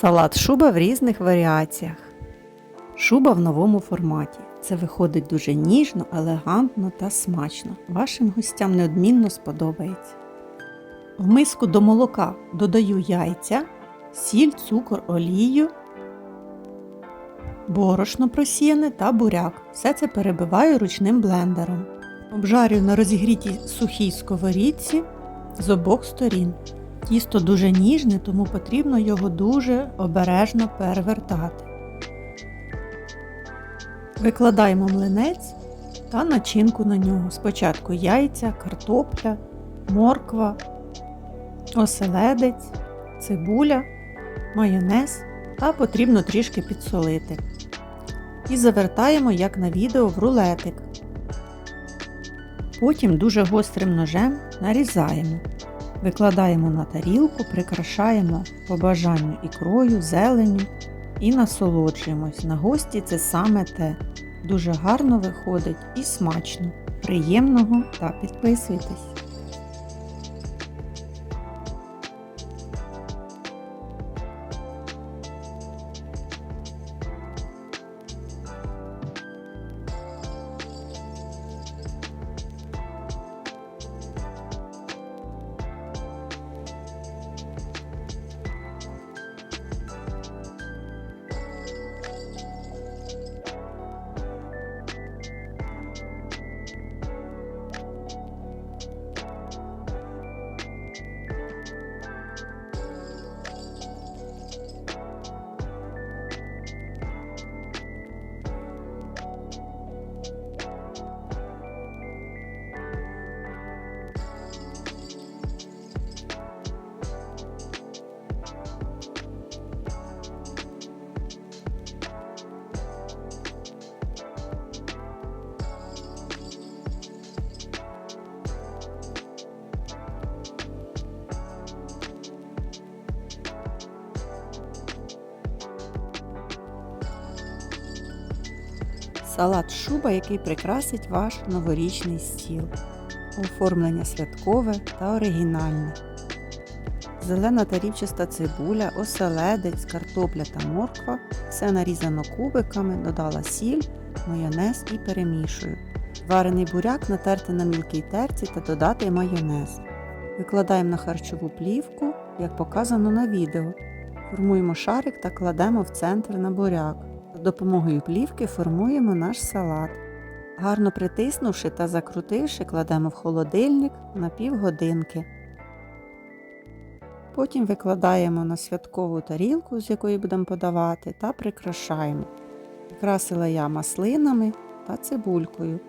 Салат шуба в різних варіаціях. Шуба в новому форматі. Це виходить дуже ніжно, елегантно та смачно. Вашим гостям неодмінно сподобається. В миску до молока додаю яйця, сіль, цукор, олію, борошно просіяне та буряк. Все це перебиваю ручним блендером. Обжарюю на розігрітій сухій сковорідці з обох сторін. Тісто дуже ніжне, тому потрібно його дуже обережно перевертати. Викладаємо млинець та начинку на нього. Спочатку яйця, картопля, морква, оселедець, цибуля, майонез та потрібно трішки підсолити. І завертаємо, як на відео, в рулетик. Потім дуже гострим ножем нарізаємо. Викладаємо на тарілку, прикрашаємо по бажанню ікрою, зеленню і насолоджуємось. На гості це саме те. Дуже гарно виходить і смачно. Приємного та підписуйтесь! Салат шуба, який прикрасить ваш новорічний стіл. Оформлення святкове та оригінальне. Зелена та рівчаста цибуля, оселедець, картопля та морква. Все нарізано кубиками, додала сіль, майонез і перемішую. Варений буряк натерти на мілкій терці та додати майонез. Викладаємо на харчову плівку, як показано на відео. Формуємо шарик та кладемо в центр на буряк. Допомогою плівки формуємо наш салат. Гарно притиснувши та закрутивши, кладемо в холодильник на півгодинки. Потім викладаємо на святкову тарілку, з якої будемо подавати, та прикрашаємо. Прикрасила я маслинами та цибулькою.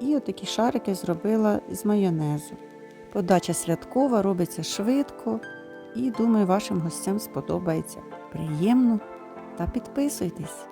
І отакі шарики зробила з майонезу. Подача святкова робиться швидко і думаю, вашим гостям сподобається. Приємно та підписуйтесь.